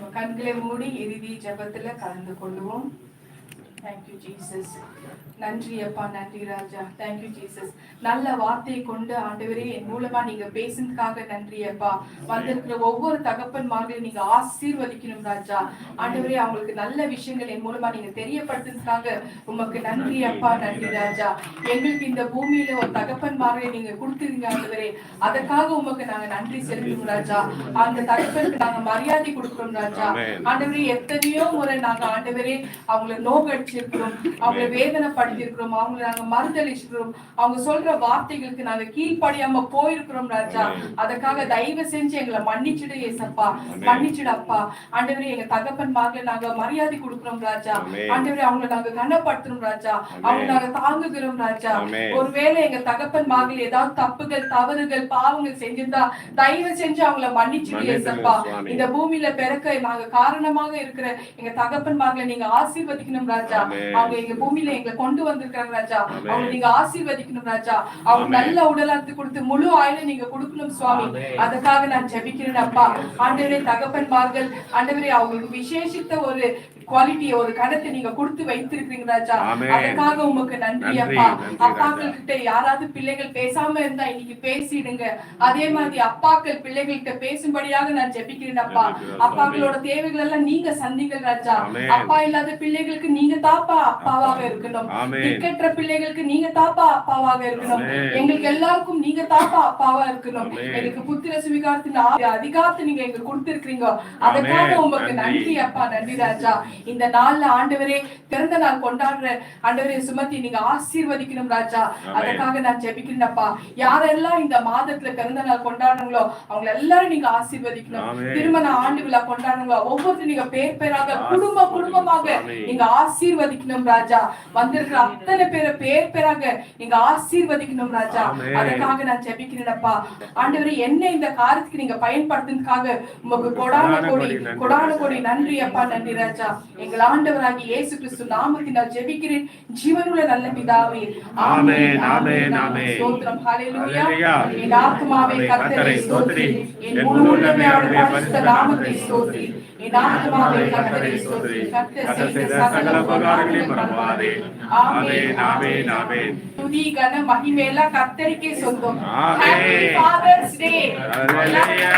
நம்ம கண்களை மூடி இறுதி ஜெபத்துல கலந்து கொள்வோம் தேங்க்யூ ஜீசஸ் நன்றி அப்பா நன்றி ராஜா. தேங்க்யூ ஜீசஸ் நல்ல வார்த்தையை கொண்டு ஆண்டவரே என் மூலமா நீங்க பேசுனதுக்காக நன்றி அப்பா. வந்திருக்கிற ஒவ்வொரு தகப்பன்மார்களையும் நீங்க ஆசீர்வதிக்கணும் ராஜா. ஆண்டவரே அவங்களுக்கு நல்ல விஷயங்கள் என் மூலமா நீங்க தெரியப்படுத்துறதுக்காக உமக்கு நன்றி அப்பா நன்றி ராஜா. எங்களுக்கு இந்த பூமியில ஒரு தகப்பன்மார்களை நீங்க கொடுத்துருங்க ஆண்டவரே. அதற்காக உமக்கு நாங்க நன்றி செலுத்துறோம் ராஜா. அந்த தகப்பனுக்கு நாங்க மரியாதை கொடுக்கிறோம் ராஜா. ஆண்டவரே எத்தனையோ முறை நாங்க ஆண்டவரே அவங்கள நோக்கடிச்சிருக்கிறோம் அவங்கள வேதனைப்படுத்தியிருக்கிறோம். அவங்கள நாங்க மறுதளிச்சிருக்கிறோம் அவங்க சொல்ற வார்த்தைகளுக்கு நாங்க கீழ்ப்படியாம போயிருக்கிறோம் ராஜா. அதுக்காக தயவு செஞ்சு எங்களை மன்னிச்சிடு ஏசப்பா. மன்னிச்சிடு அப்பா ஆண்டவரே எங்க தகப்பன்மார்களை நாங்க மரியாதை கொடுக்கிறோம் ராஜா. ஆண்டவரே அவங்கள நாங்க கனப்படுத்துறோம் ராஜா. அவங்க நாங்க தாங்குகிறோம் ராஜா. ஒருவேளை எங்க தகப்பன்மார்கள் ஏதாவது தப்புகள் தவறுகள் பாவங்கள் செஞ்சிருந்தா தயவு செஞ்சு அவங்கள மன்னிச்சிடு ஏசப்பா. இந்த பூமியில பிறக்க நாங்க காரணமாக இருக்கிற எங்க தகப்பன்மார்களை நீங்க ஆசீர்வதிக்கணும் ராஜா. ஆமென். அவங்க எங்க பூமியில எங்களை கொண்டு வந்திருக்காங்க ராஜா. அவங்க நீங்க ஆசீர்வதிக்கணும் ராஜா அவங்க. நல்ல உடலாத்து கொடுத்து முழு ஆயுளை நீங்க கொடுக்கணும் சுவாமி. அதுக்காக நான் ஜெபிக்கிறேன் அப்பா ஆண்டவரே தகப்பன்மார்கள் ஆண்டவரே அவங்களுக்கு விசேஷித்த ஒரு குவாலிட்டி ஒரு கணத்தை நீங்க கொடுத்து வைத்திருக்கீங்க ராஜா. அதுக்காக உமக்கு நன்றி அப்பா அப்பாக்கள் கிட்ட யாராவது பிள்ளைகள் பேசாம இருந்தா இன்னைக்கு பேசிடுங்க அதே மாதிரி அப்பாக்கள் பிள்ளைகள்கிட்ட பேசும்படியாக நான் ஜெபிக்கிறேன் அப்பா. அப்பாக்களோட தேவைகள் எல்லாம் நீங்க சந்திங்கள் ராஜா. அப்பா இல்லாத பிள்ளைகளுக்கு நீங்க தாப்பா அப்பாவாக இருக்கணும். திக்கற்ற பிள்ளைகளுக்கு நீங்க தாப்பா அப்பாவாக இருக்கணும். எங்களுக்கு எல்லாருக்கும் நீங்க தாப்பா அப்பாவா இருக்கணும். எங்களுக்கு புத்திர சுவிகாரத்தின் அதிகாரத்தை நீங்க எங்களுக்கு கொடுத்திருக்கீங்க அதுக்காக நன்றி. நன்றி அப்பா நன்றி ராஜா இந்த நாள்ல ஆண்டவரே பிறந்த நாள் கொண்டாடுற ஆண்டவரே சுமத்தி நீங்க ஆசீர்வதிக்கணும் ராஜா. அதுக்காக நான் ஜெபிக்கிறேன் அப்பா யாரெல்லாம் இந்த மாதத்துல பிறந்த நாள் கொண்டாடுறாங்களோ அவங்க எல்லாரும் நீங்க ஆசீர்வதிக்கணும். திருமண ஆண்டு விழா கொண்டாடுறாங்களோ ஒவ்வொருத்தரும் நீங்க பேர் பேராக குடும்ப குடும்பமாக. நீங்க ஆசீர்வதிக்கணும் ராஜா வந்திருக்கிற அத்தனை பேரை பேர் பேராக நீங்க ஆசீர்வதிக்கணும் ராஜா. அதுக்காக நான் ஜெபிக்கிறேன்ப்பா ஆண்டவரே என்ன இந்த காரியத்துக்கு நீங்க பயன்படுத்துனதுக்காக உமக்கு கொடான கோடி. கொடான கோடி நன்றி அப்பா நன்றி ராஜா எங்கள் ஆண்டவராகி இயேசு கிறிஸ்து நாமத்தினால் ஜெபிக்கிறேன் ஜீவனுள்ள நல்ல பிதாவே ஆமென், ஆமென், ஆமென். ஸ்தோத்திரம் ஹalleluya ஹalleluya. என் ஆத்துமாவே. கர்த்தரை ஸ்தோத்திரி. என் முழு உள்ளமே அவருடைய பரிசுத்த நாமத்தை ஸ்தோத்திரி என் ஆத்துமாவே கர்த்தரை ஸ்தோத்திரி கர்த்தர் செய்த சகல உபகாரங்களையும் மறவாதே ஆமென், ஆமென், ஆமென். துதி கன மகிமையெல்லாம் கர்த்தருக்கே சொந்தம் ஆமென். Father's Day Hallelujah.